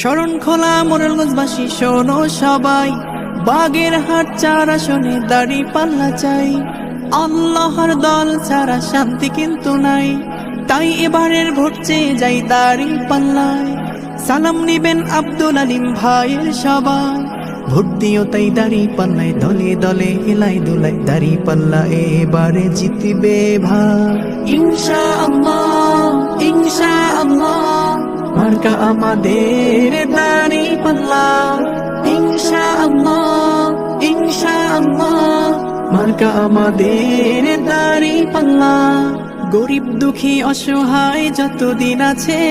শরণ খোলা মোরলগঞ্জবাসী, শোনো সবাই। বাগের হাট চার আসনে দাড়ি পাল্লা চাই। আল্লাহর দল ছাড়া শান্তি কিন্তু নাই। তাই এবারের ভোট চেয়ে যাই দাড়ি পাল্লায়। সালাম নিবেন আব্দুল আলিম ভাইয়ের সবাই। ভোট দিও তাই দাড়ি পাল্লায়, দলে দলে হেলাই দুলাই দাড়ি পাল্লা এবারে জিতবে ভাই। ইনশা আল্লাহ ইনশা আল্লাহ মার্কা আমাদের দাড়ি পাল্লা ইনশা আল্লাহ ইনশা আল্লাহ মার্কা আমাদের দাড়ি পাল্লা গরিব দুঃখী অসহায় যতদিন আছে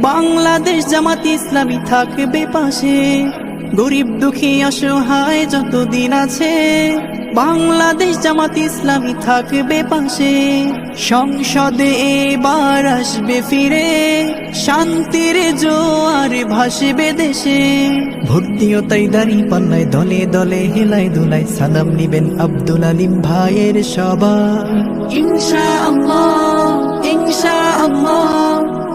বাংলাদেশ জামাত ইসলামী থাকবে পাশে গরিব দুঃখী অসহায় যতদিন আছে বাংলাদেশ জামাত ইসলামী থাকবে পাশে। সংসদে এবার আসবে ফিরে শান্তির জোয়ার ভাসবে দেশে। ভোট দিও তাই দাঁড়ি পাল্লায় দলে দলে হেলাই দুলাই সালাম নিবেন আব্দুল আলিম ভাইয়ের সবাই ইনশা আল্লাহ ইনশা আল্লাহ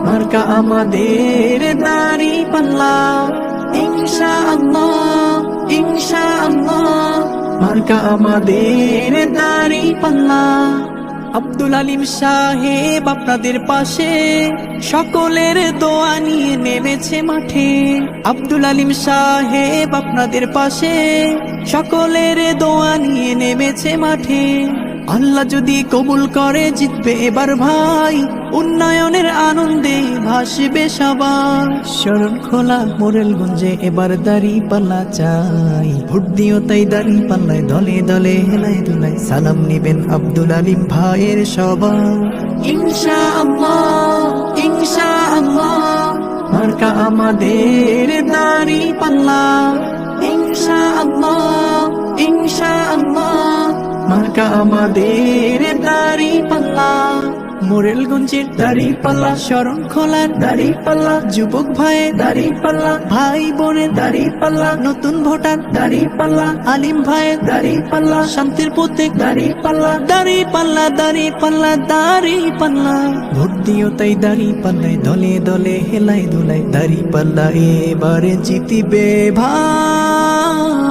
মার্কা আমাদের দাড়ি পাল্লা। ইনশা আল্লাহ ইনশা আল্লাহ মার্কা আমাদের দাড়ি পাল্লা। আব্দুল আলিম সাহেব আপনাদের পাশে, সকলের দোয়া নিয়ে নেমেছে মাঠে। আব্দুল আলিম সাহেব আপনাদের পাশে, সকলের দোয়া নিয়ে নেমেছে মাঠে। আল্লাহ যদি কবুল করে জিতবে এবার ভাই। উন্নয়নের আনন্দে ভাসবে সবাই শরণ খোলা মোরেল গঞ্জে এবার দাড়ি পাল্লা চাই। ভোট দিও তাই দাড়ি পাল্লায় দলে দলে হেলাই দুলাই সালাম নিবেন আব্দুল আলিম ভাইয়ের সবাই ইনশা আল্লাহ ইনশা আল্লাহ। মার্কা আমাদের দাড়ি পাল্লা। ইনশা আল্লাহ। আমাদের দাড়ি পাল্লা মোরেলগঞ্জের দাড়ি পাল্লা শরণ খোলার দাড়ি পাল্লা যুবক ভাইয়ের দাড়ি পাল্লা ভাই বোনের দাড়ি পাল্লা নতুন ভোটার দাড়ি পাল্লা আলিম ভাইয়ের দাড়ি পাল্লা শান্তির প্রত্যেক দাড়ি পাল্লা দাড়ি পাল্লা দাড়ি পাল্লা দাড়ি পাল্লা ভোট দিও তাই দাড়ি পাল্লায় দলে দলে হেলাই দুলাই দাড়ি পাল্লা এবারে জিতিবে ভাই